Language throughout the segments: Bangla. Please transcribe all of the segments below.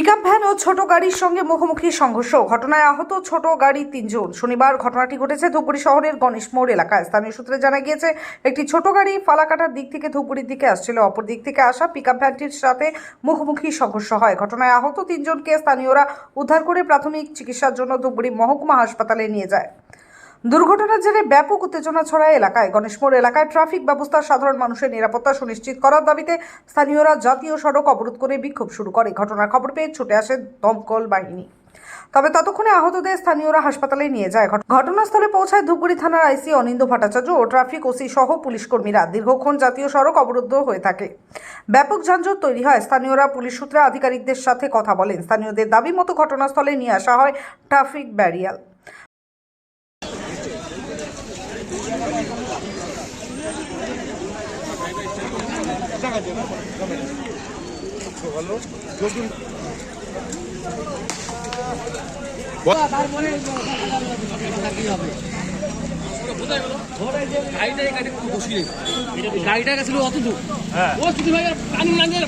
পিকআপ ভ্যান ও ছোট গাড়ির সঙ্গে মুখোমুখি সংঘর্ষ। ঘটনায় আহত ছোট গাড়ি তিনজন। শনিবার ঘটনাটি ঘটেছে ধূপগুড়ি শহরের গণেশ মোড় এলাকায়। স্থানীয় সূত্রে জানা গিয়েছে, একটি ছোট গাড়ি ফালাকাটার দিক থেকে ধূপগুড়ির দিকে আসছিল। অপর দিক থেকে আসা পিকআপ ভ্যানটির সাথে মুখোমুখি সংঘর্ষ হয়। ঘটনায় আহত তিনজনকে স্থানীয়রা উদ্ধার করে প্রাথমিক চিকিৎসার জন্য ধূপগুড়ি মহকুমা হাসপাতালে নিয়ে যায়। দুর্ঘটনার জেরে ব্যাপক উত্তেজনা ছড়ায় এলাকায়। গণেশমোড় এলাকায় ট্রাফিক ব্যবস্থা সাধারণ মানুষের নিরাপত্তা সুনিশ্চিত করার দাবিতে স্থানীয়রা জাতীয় সড়ক অবরোধ করে বিক্ষোভ শুরু করে। ঘটনার খবর পেয়ে ছুটে আসে দমকল বাহিনী। তবে ততক্ষণে আহতদের স্থানীয়রা হাসপাতালে নিয়ে যায়। ঘটনাস্থলে পৌঁছায় ধূপগুড়ি থানার আইসি অনিন্দ ভট্টাচার্য ও ট্রাফিক ওসি সহ পুলিশ কর্মীরা। দীর্ঘক্ষণ জাতীয় সড়ক অবরুদ্ধ হয়ে থাকে। ব্যাপক যানজট তৈরি হয়। স্থানীয়রা পুলিশ সূত্রে আধিকারিকদের সাথে কথা বলেন। স্থানীয়দের দাবি মতো ঘটনাস্থলে নিয়ে আসা হয় ট্রাফিক ব্যারিয়ার গাড়িটা গেছিল অত দূর ও শুধু ভাই টানি না দিয়ে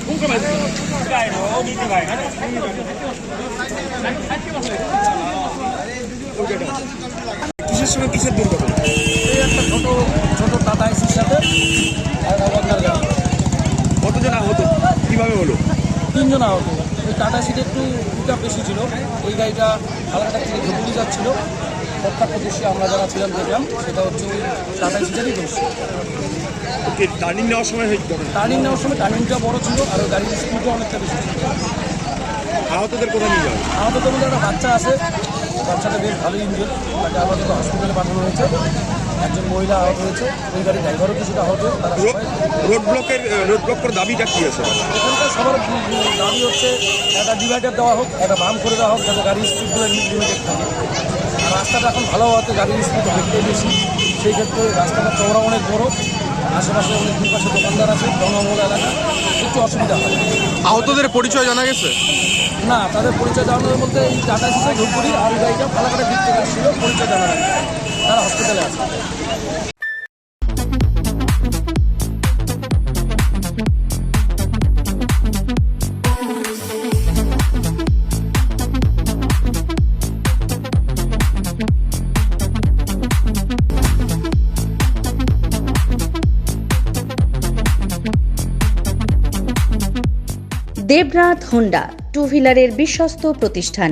কিসের সঙ্গে কিসের দুর্ঘটনা এই একটা ছোট ছোট টাটা এসির সাথে একটা ওয়ার্কার গাড়ি কতজন আহত কীভাবে হলো তিনজন আহত ওই টাটা সিটে একটু পিকআপ বেশি ছিল। ওই গাড়িটা হালকাটা থেকে ধুপুরি যাচ্ছিল। প্রত্যক্ষদর্শী আমরা যারা ছিলাম দেখলাম সেটা হচ্ছে ওই টাটা সিটারই দোষ ওকে টার্নিং নেওয়ার সময় টার্নিং নেওয়ার সময় টার্নিংটা বড় ছিল আর ওই গাড়ির স্পিডও অনেকটা বেশি ছিল। আহতদের কোথায় নিয়ে যাবে? আমাদের তো মধ্যে একটা বাচ্চা আছে। বাচ্চাটা বেশ ভালো ইঞ্জুর তাকে আপাতত হসপিটালে পাঠানো হয়েছে। একজন মহিলা আহত হয়েছে ওই গাড়ির ড্রাইভারও কিছুটা আহত তারা রোড ব্লকের রোড ব্লক করার দাবিটা কি আছে? এখানকার সবার দাবি হচ্ছে একটা ডিভাইডার দেওয়া হোক একটা বাম করে দেওয়া হোক যাতে গাড়ির স্পিডগুলো লিমিটেড থাকে। আর রাস্তাটা এখন ভালো হওয়াতে গাড়ির স্পিড অনেকটাই বেশি। সেই ক্ষেত্রে রাস্তাটা চওড়া অনেক বড় আশেপাশে অনেক দুই পাশে দোকানদার আছে জনবহুল এলাকা একটু অসুবিধা হয়। আহতদের পরিচয় জানা গেছে? না তাদের পরিচয় জানানোর মধ্যে এই টাটা সিসে ধূপগুড়ি আর গাড়িটা ফালাকাটা দিক থেকে আসছিল পরিচয় জানা যায় তারা হসপিটালে আছে। দেবনাথ হোন্ডা টু হুইলারের বিশ্বস্ত প্রতিষ্ঠান।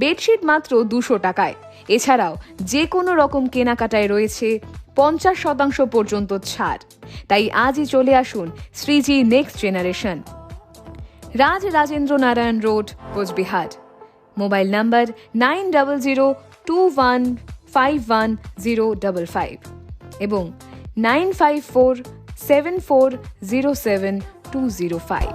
বেডশিট মাত্র দুশো টাকায়। এছাড়াও যে কোনো রকম কেনাকাটায় রয়েছে পঞ্চাশ শতাংশ পর্যন্ত ছাড়। তাই আজই চলে আসুন Shreeji next generation Raj Rajendra Narayan road, Coochbehar. Mobile number nine double zero two one five one zero double five এবং nine five four seven four zero seven two zero five.